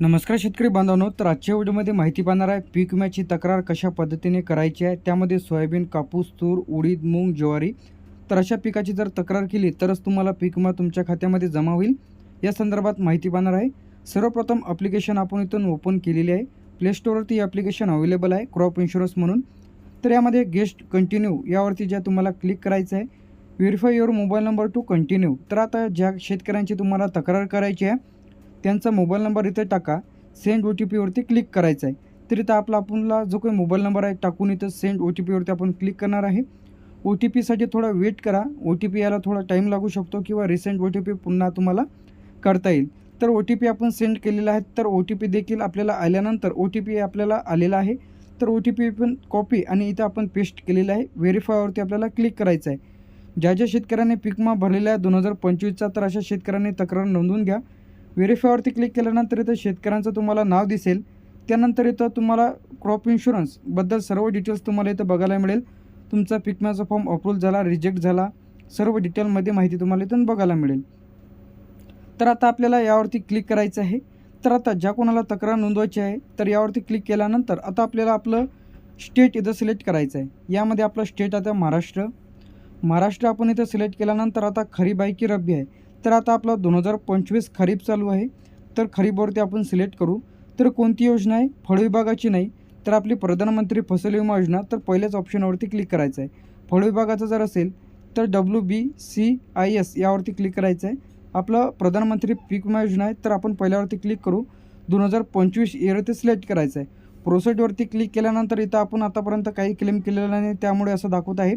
नमस्कार शेतकरी बांधवांनो तर आजच्या व्हिडिओमध्ये माहिती पाहणार आहे पीक विम्याची तक्रार कशा पद्धतीने करायची आहे? त्यामध्ये सोयाबीन कापूस तूर उडीद मूग ज्वारी. तर अशा पिकाची जर तक्रार केली तरच तुम्हाला पीक विमा तुमच्या खात्यामध्ये जमा होईल. या संदर्भात माहिती पाहणार आहे सर्वप्रथम ॲप्लिकेशन आपण इथून ओपन केलेली आहे. प्ले स्टोअरवरती ॲप्लिकेशन अवेलेबल आहे क्रॉप इन्शुरन्स म्हणून. तर यामध्ये गेस्ट कंटिन्यू यावरती ज्या तुम्हाला क्लिक करायचं आहे verify your mobile number to continue तर आता ज्या शेतकऱ्यांची तुम्हाला तक्रार करायची आहे त्यांचा मोबाईल नंबर इथे टाका. सेंड ओ टी पीवरती क्लिक करायचं आहे तर इथं आपला आपला जो काही मोबाईल नंबर आहे टाकून इथं सेंड ओ टी पीवरती आपण क्लिक करणार आहे. ओ टी पीसाठी थोडा वेट करा. ओ टी पी यायला थोडा टाईम लागू शकतो किंवा रिसेंट ओ टी पी पुन्हा तुम्हाला करता येईल. तर ओ टी पी आपण सेंड केलेला आहे तर ओ टी पी देखील आपल्याला आल्यानंतर ओ टी पी आपल्याला आलेला आहे. तर ओ टी पी पण कॉपी आणि इथं आपण पेस्ट केलेलं आहे. व्हेरीफायवरती आपल्याला क्लिक करायचं आहे ज्या ज्या शेतकऱ्यांनी पिकमा भरलेला आहे दोन हजार पंचवीसचा तर अशा शेतकऱ्यांनी तक्रार नोंदवून घ्या. व्हेरीफायवरती क्लिक केल्यानंतर इथं शेतकऱ्यांचं तुम्हाला नाव दिसेल. त्यानंतर इथं तुम्हाला क्रॉप इन्शुरन्सबद्दल सर्व डिटेल्स तुम्हाला इथं बघायला मिळेल. तुमचा पिकम्याचा फॉर्म अप्रूव्ह झाला रिजेक्ट झाला सर्व डिटेलमध्ये माहिती तुम्हाला इथून बघायला मिळेल. तर आता आपल्याला यावरती क्लिक करायचं आहे. तर आता ज्या कोणाला तक्रार नोंदवायची आहे तर यावरती क्लिक केल्यानंतर आता आपल्याला आपलं स्टेट इथं सिलेक्ट करायचं आहे. यामध्ये आपलं स्टेट आता महाराष्ट्र. महाराष्ट्र आपण इथं सिलेक्ट केल्यानंतर आता खरीप आहे की रब्बी आहे? तर आता आपला दोन हजार पंचवीस खरीप चालू आहे. तर खरीपवरती आपण सिलेक्ट करू. तर कोणती योजना आहे? फळ विभागाची नाही. तर आपली प्रधानमंत्री फसल विमा योजना. तर पहिल्याच ऑप्शनवरती क्लिक करायचं आहे. फळ विभागाचं जर असेल तर W B C I S यावरती क्लिक करायचं आहे. आपलं प्रधानमंत्री पीक विमा योजना आहे तर आपण पहिल्यावरती क्लिक करू. दोन हजार पंचवीस इयरवरती सिलेक्ट करायचं आहे. प्रोसेटवरती क्लिक केल्यानंतर इथं आपण आतापर्यंत काही क्लेम केलेलं नाही त्यामुळे असं दाखवत आहे.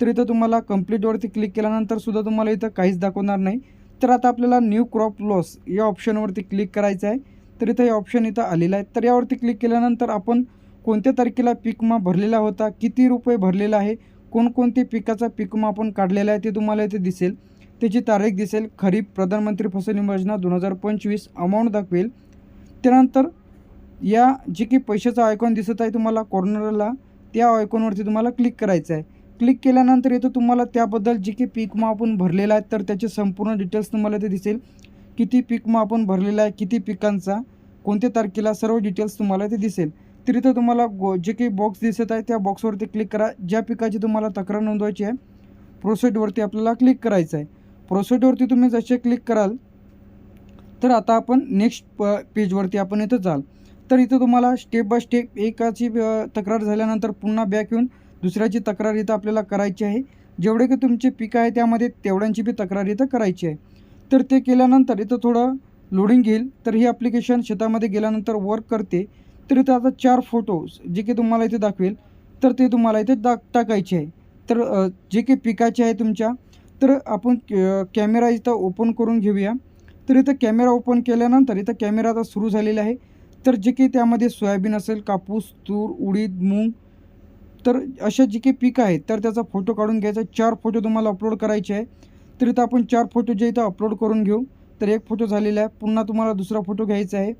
तर इथं तुम्हाला कंप्लीटवरती क्लिक केल्यानंतर सुद्धा तुम्हाला इथं काहीच दाखवणार नाही. तर आता आपल्याला न्यू क्रॉप लॉस या ऑप्शनवरती क्लिक करायचं आहे. तर इथं हे ऑप्शन इथं आलेलं आहे. तर यावरती क्लिक केल्यानंतर आपण कोणत्या तारखेला पिकमा भरलेला होता किती रुपये भरलेला आहे कोणकोणते पिकाचा पिकमा आपण काढलेला आहे ते तुम्हाला इथे दिसेल. त्याची तारीख दिसेल खरीप प्रधानमंत्री फसल विमा योजना दोन हजार पंचवीस अमाऊंट दाखवेल. त्यानंतर या जे काही पैशाचा आयकॉन दिसत आहे तुम्हाला कॉर्नरला त्या आयकॉनवरती तुम्हाला क्लिक करायचं आहे. क्लिक केल्यानंतर इथं तुम्हाला त्याबद्दल जे काही पीक विमा आपण भरलेला आहे तर त्याचे संपूर्ण डिटेल्स तुम्हाला ते दिसेल. किती पीक विमा आपण भरलेला आहे किती पिकांचा कोणत्या तारखेला सर्व डिटेल्स तुम्हाला ते दिसेल. तर इथं तुम्हाला गो जे काही बॉक्स दिसत आहे त्या बॉक्सवरती क्लिक करा. ज्या पिकाची तुम्हाला तक्रार नोंदवायची आहे प्रोसेडवरती आपल्याला क्लिक करायचं आहे. प्रोसेडवरती तुम्ही जसे क्लिक कराल तर आता आपण नेक्स्ट प पेजवरती आपण इथं जाल. तर इथं तुम्हाला स्टेप बाय स्टेप एकाची तक्रार झाल्यानंतर पुन्हा बॅक येऊन दुसऱ्याची तक्रार इथं आपल्याला करायची आहे. जेवढे की तुमचे पीक आहे त्यामध्ये तेवढ्यांची बी तक्रार इथं करायची आहे. तर ते केल्यानंतर इथं थोडं लोडिंग घेईल. तर ही ॲप्लिकेशन शेतामध्ये गेल्यानंतर वर्क करते. तर इथं आता चार फोटोज जे की तुम्हाला इथे दाखवेल. तर ते तुम्हाला इथे दाख टाकायचे आहे. तर जे काही पिकाचे आहे तुमच्या. तर आपण कॅमेरा इथं ओपन करून घेऊया. तर इथं कॅमेरा ओपन केल्यानंतर इथं कॅमेरा आता सुरू झालेला आहे. तर जे काही त्यामध्ये सोयाबीन असेल कापूस तूर उडीद मूग तर असे जे काही पीक आहेत तर त्याचा फोटो काढून घ्यायचा. चार फोटो तुम्हाला अपलोड करायचे आहे. तर इथं आपण चार फोटो जे इथं अपलोड करून घेऊ. तर एक फोटो झालेला आहे. पुन्हा तुम्हाला दुसरा फोटो घ्यायचा आहे.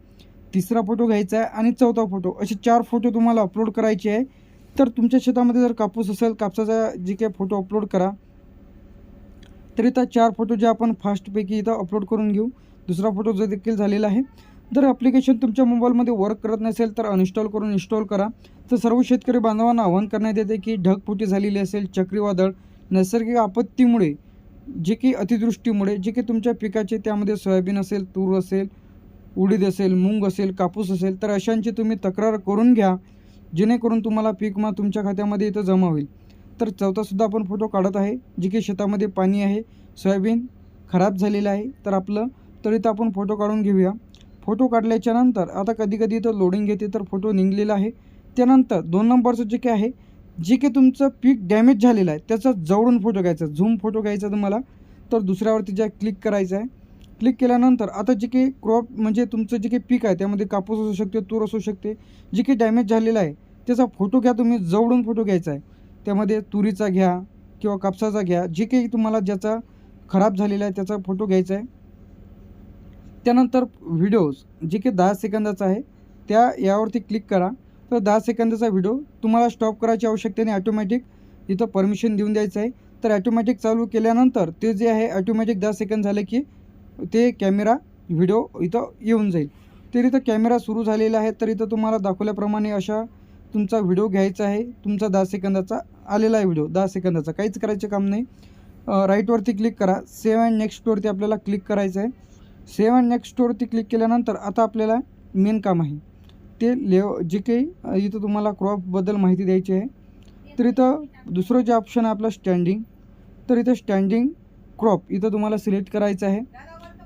तिसरा फोटो घ्यायचा आहे आणि चौथा फोटो. असे चार फोटो तुम्हाला अपलोड करायचे आहे. तर तुमच्या शेतामध्ये जर कापूस असेल कापसाचा जे काही फोटो अपलोड करा. तर इथं चार फोटो जे आपण फास्टपैकी इथं अपलोड करून घेऊ. दुसरा फोटो जो देखील झालेला आहे. जर ॲप्लिकेशन तुमच्या मोबाईलमध्ये वर्क करत नसेल तर अनइन्स्टॉल करून इन्स्टॉल करा. तर सर्व शेतकरी बांधवांना आवाहन करण्यात येते की ढगफुटी झालेली असेल चक्रीवादळ नैसर्गिक आपत्तीमुळे जे की अतिदृष्टीमुळे जे की तुमच्या पिकाचे त्यामध्ये सोयाबीन असेल तूर असेल उडीद असेल मूग असेल कापूस असेल तर अशांची तुम्ही तक्रार करून घ्या. जेणेकरून तुम्हाला पीक मा तुमच्या खात्यामध्ये इथं जमा होईल. तर चौथासुद्धा आपण फोटो काढत आहे जे की शेतामध्ये पाणी आहे सोयाबीन खराब झालेलं आहे तर आपलं तर इथं आपण फोटो काढून घेऊया. फोटो काढल्याच्या नंतर आता कधी कधी इथं लोडिंग घेते तर फोटो निघलेला आहे. त्यानंतर दोन नंबरचं जे काही आहे जे काही तुमचं पीक डॅमेज झालेलं आहे त्याचा जवळून फोटो घ्यायचा झूम फोटो घ्यायचा तुम्हाला तर दुसऱ्यावरती ज्या क्लिक करायचं आहे क्लिक केल्यानंतर आता जे काही क्रॉप म्हणजे तुमचं जे काही पीक आहे त्यामध्ये कापूस असू शकते तूर असू शकते जे काही डॅमेज झालेलं आहे त्याचा फोटो घ्या तुम्ही जवळून फोटो घ्यायचा आहे. त्यामध्ये तुरीचा घ्या किंवा कापसाचा घ्या जे काही तुम्हाला ज्याचा खराब झालेला आहे त्याचा फोटो घ्यायचा आहे. त्यानंतर व्हिडिओज जे की दहा सेकंदाचा आहे त्या यावरती क्लिक करा. तर दहा सेकंदाचा व्हिडिओ तुम्हाला स्टॉप करायची आवश्यकता नाही. ॲटोमॅटिक इथं परमिशन देऊन द्यायचं आहे. तर ॲटोमॅटिक चालू केल्यानंतर ते जे आहे ॲटोमॅटिक दहा सेकंद झाले की ते कॅमेरा व्हिडिओ इथं येऊन जाईल. तर इथं कॅमेरा सुरू झालेला आहे. तर इथं तुम्हाला दाखवल्याप्रमाणे अशा तुमचा व्हिडिओ घ्यायचा आहे. तुमचा दहा सेकंदाचा आलेला आहे व्हिडिओ दहा सेकंदाचा काहीच करायचं काम नाही. राईटवरती क्लिक करा. सेव्ह अँड नेक्स्टवरती आपल्याला क्लिक करायचं आहे. सेव्ह नेक्स्ट स्टोरती क्लिक केल्यानंतर आता आपल्याला मेन काम आहे. ते लेव जे काही इथं तुम्हाला क्रॉपबद्दल माहिती द्यायची आहे. तर इथं दुसरं जे ऑप्शन आहे आपलं स्टँडिंग तर इथं स्टँडिंग क्रॉप इथं तुम्हाला सिलेक्ट करायचं आहे.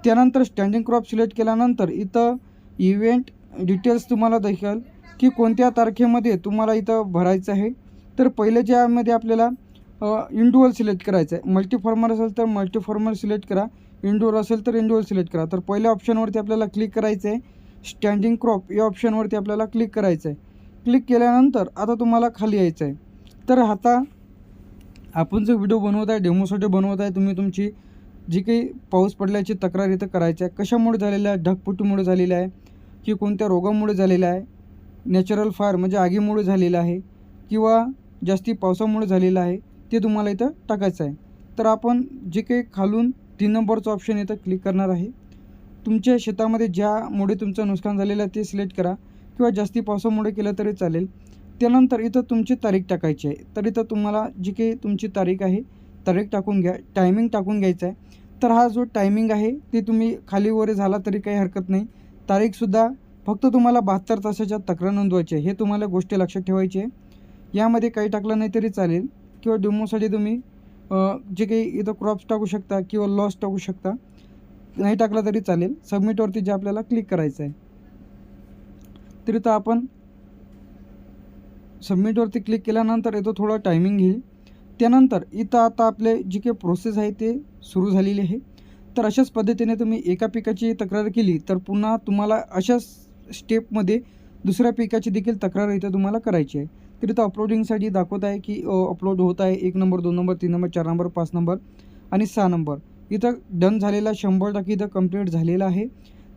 त्यानंतर स्टँडिंग क्रॉप सिलेक्ट केल्यानंतर इथं इव्हेंट डिटेल्स तुम्हाला दाखल की कोणत्या तारखेमध्ये तुम्हाला इथं भरायचं आहे. तर पहिले ज्यामध्ये आपल्याला इंडुअल सिलेक्ट करायचं आहे. मल्टीफॉर्मर असेल तर मल्टीफॉर्मर सिलेक्ट करा. इंडोर असेल तर इंडोर सिलेक्ट करा. तर पहिल्या ऑप्शनवरती आपल्याला क्लिक करायचं आहे स्टँडिंग क्रॉप या ऑप्शनवरती आपल्याला क्लिक करायचं आहे क्लिक केल्यानंतर आता तुम्हाला खाली यायचं आहे तर आता आपण जो व्हिडिओ बनवत आहे डेमोसाठी बनवत आहे तुम्ही तुमची जी काही पाऊस पडल्याची तक्रार इथं करायची आहे. कशामुळे झालेलं आहे? ढगपुटीमुळे झालेलं आहे? की कोणत्या रोगामुळे झालेलं आहे? नॅचरल फायर म्हणजे आगीमुळे झालेलं आहे? किंवा जास्ती पावसामुळे झालेलं आहे? ते तुम्हाला इथं टाकायचं आहे. तर आपण जे काही खालून तीन नंबरचं ऑप्शन इथं क्लिक करणार आहे. तुमच्या शेतामध्ये ज्यामुळे तुमचं नुकसान झालेलं आहे ते सिलेक्ट करा. किंवा जास्ती पावसामुळे केलं तरी चालेल. त्यानंतर इथं तुमची तारीख टाकायची आहे. तर इथं तुम्हाला जी काही तुमची तारीख आहे तारीख टाकून घ्या. टायमिंग टाकून घ्यायचं आहे. तर हा जो टायमिंग आहे ते तुम्ही खाली वगैरे झाला तरी काही हरकत नाही. तारीखसुद्धा फक्त तुम्हाला बहात्तर तासाच्या तक्रार नोंदवायची आहे. हे तुम्हाला गोष्टी लक्षात ठेवायची आहे. यामध्ये काही टाकलं नाही तरी चालेल. किंवा डेमोसाठी तुम्ही जे काही इथं क्रॉप्स टाकू शकता किंवा लॉस टाकू शकता नाही टाकला तरी चालेल. सबमिटवरती जे आपल्याला क्लिक करायचं आहे. तर इथं आपण सबमिटवरती क्लिक केल्यानंतर येतो थोडं टायमिंग घेईल त्यानंतर इथं आता आपले जी काही प्रोसेस आहे ते सुरू झालेली आहे. तर अशाच पद्धतीने तुम्ही एका पिकाची तक्रार केली तर पुन्हा तुम्हाला अशाच स्टेपमध्ये दुसऱ्या पिकाची देखील तक्रार इथं तुम्हाला करायची आहे. तर इथं अपलोडिंगसाठी दाखवत आहे की अपलोड होत आहे. एक नंबर दोन नंबर तीन नंबर चार नंबर पाच नंबर आणि सहा नंबर इथं डन झालेला शंभर टक्के इथं कंप्लीट झालेला आहे.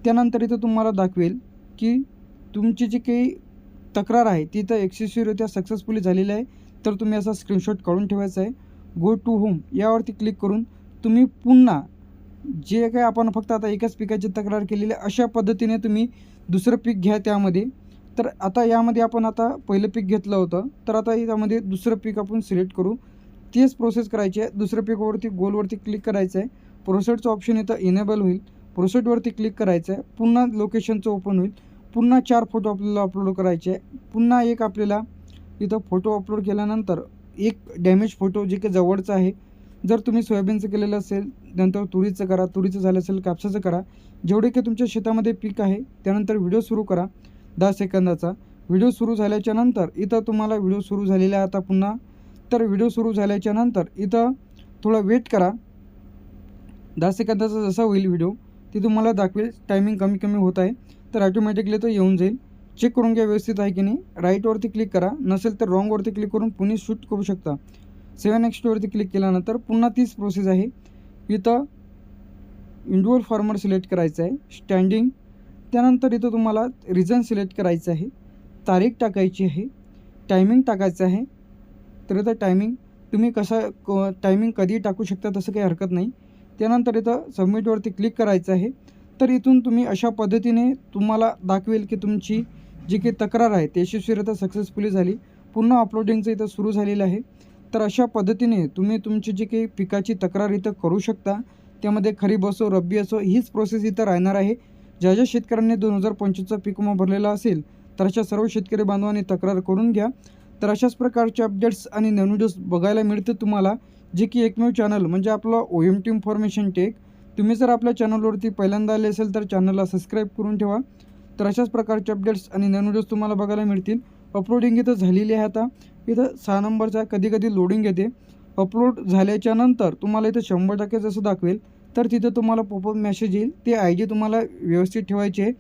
त्यानंतर इथं तुम्हाला दाखवेल की तुमची जी काही तक्रार आहे ती तर यशस्वीरित्या सक्सेसफुली झालेली आहे. तर तुम्ही असा स्क्रीनशॉट काढून ठेवायचा आहे. गो टू होम यावरती क्लिक करून तुम्ही पुन्हा जे काय आपण फक्त आता एकाच पिकाची तक्रार केलेली आहे अशा पद्धतीने तुम्ही दुसरं पीक घ्या त्यामध्ये. तर आता यामध्ये आपण आता पहिलं पीक घेतलं होतं. तर आता यामध्ये दुसरं पीक आपण सिलेक्ट करू. तेच प्रोसेस करायची आहे. दुसऱ्या पीकवरती गोलवरती क्लिक करायचं आहे प्रोसेटचं ऑप्शन इथं इनेबल होईल. प्रोसेटवरती क्लिक करायचं आहे पुन्हा लोकेशनचं ओपन होईल. पुन्हा चार फोटो आपल्याला अपलोड करायचे आहे. पुन्हा एक आपल्याला इथं फोटो अपलोड केल्यानंतर एक डॅमेज फोटो जे काही जवळचा आहे. जर तुम्ही सोयाबीनचं केलेलं असेल नंतर तुरीचं करा तुरीचं झालं असेल कापसाचं करा. जेवढे काही तुमच्या शेतामध्ये पीक आहे त्यानंतर व्हिडिओ सुरू करा. दहा सेकंदाचा. व्हिडिओ सुरू झाल्याच्यानंतर इथं तुम्हाला व्हिडिओ सुरू झालेला आहे आता पुन्हा. तर व्हिडिओ सुरू झाल्याच्यानंतर इथं थोडा वेट करा. दहा सेकंदाचा जसा होईल व्हिडिओ ते तुम्हाला दाखवेल. टायमिंग कमी कमी होत आहे. तर ॲटोमॅटिकली तो येऊन जाईल. चेक करून घ्या व्यवस्थित आहे की नाही. राईटवरती क्लिक करा. नसेल तर रॉंगवरती क्लिक करून पुन्हा शूट करू शकता. सेवन एक्स्टवरती क्लिक केल्यानंतर पुन्हा तीच प्रोसेस आहे. इथं इंडोअर फॉर्मर सिलेक्ट करायचं आहे. स्टँडिंग त्यानंतर इथं तुम्हाला रिझन सिलेक्ट करायचं आहे. तारीख टाकायची आहे. टायमिंग टाकायचं आहे. तर इथं टायमिंग तुम्ही कसा क टायमिंग कधी टाकू शकता तसं काही हरकत नाही. त्यानंतर इथं सबमिटवरती क्लिक करायचं आहे. तर इथून तुम्ही अशा पद्धतीने तुम्हाला दाखवेल की तुमची जी काही तक्रार आहे ते यशस्वीरित्या सक्सेसफुली झाली. पुन्हा अपलोडिंगचं इथं सुरू झालेलं आहे. तर अशा पद्धतीने तुम्ही तुमची जी काही पिकाची तक्रार इथं करू शकता. त्यामध्ये खरीप असो रब्बी असो हीच प्रोसेस इथं राहणार आहे. ज्या ज्या शेतकऱ्यांनी दोन हजार पंचवीसचा पीक विमा भरलेला असेल तर अशा सर्व शेतकरी बांधवांनी तक्रार करून घ्या. तर अशाच प्रकारचे अपडेट्स आणि नवीन व्हिडिओज बघायला मिळते तुम्हाला जे की एकमेव चॅनल म्हणजे आपलं O M T information tech तुम्ही जर आपल्या चॅनलवरती पहिल्यांदा आले असेल तर चॅनलला सबस्क्राईब करून ठेवा. तर अशाच प्रकारचे अपडेट्स आणि नवीन व्हिडिओज तुम्हाला बघायला मिळतील. अपलोडिंग इथं झालेली आहे आता. इथं सहा नंबरचा कधी कधी लोडिंग येते. अपलोड झाल्याच्यानंतर तुम्हाला इथं शंभर टक्के जसं दाखवेल तर तिथं तुम्हाला पॉपअप मेसेज येईल. ते आय डी तुम्हाला व्यवस्थित ठेवायचे आहे.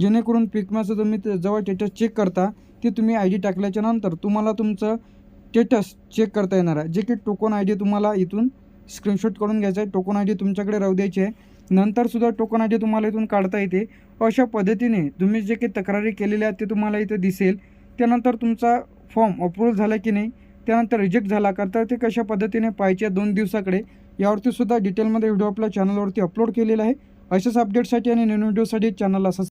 जेणेकरून पिकमॅचं तुम्ही जेव्हा स्टेटस चेक करता ते तुम्ही आय डी टाकल्याच्या नंतर तुम्हाला तुमचं स्टेटस चेक करता येणार आहे. जे की टोकन आय डी तुम्हाला इथून स्क्रीनशॉट करून घ्यायचा आहे. टोकन आय डी तुमच्याकडे राहू द्यायची आहे. नंतरसुद्धा टोकन आय डी तुम्हाला इथून काढता येते. अशा पद्धतीने तुम्ही जे काही तक्रारी केलेल्या आहेत ते तुम्हाला इथं दिसेल. त्यानंतर तुमचा फॉर्म अप्रूव्ह झाला की नाही त्यानंतर रिजेक्ट झाला का तर ते कशा पद्धतीने पाहिजे दोन दिवसाकडे. यावरती सुद्धा डिटेलमध्ये व्हिडिओ आपल्या चॅनलवरती अपलोड केलेला आहे. अशाच अपडेटसाठी आणि नवीन व्हिडिओसाठी चॅनलला असं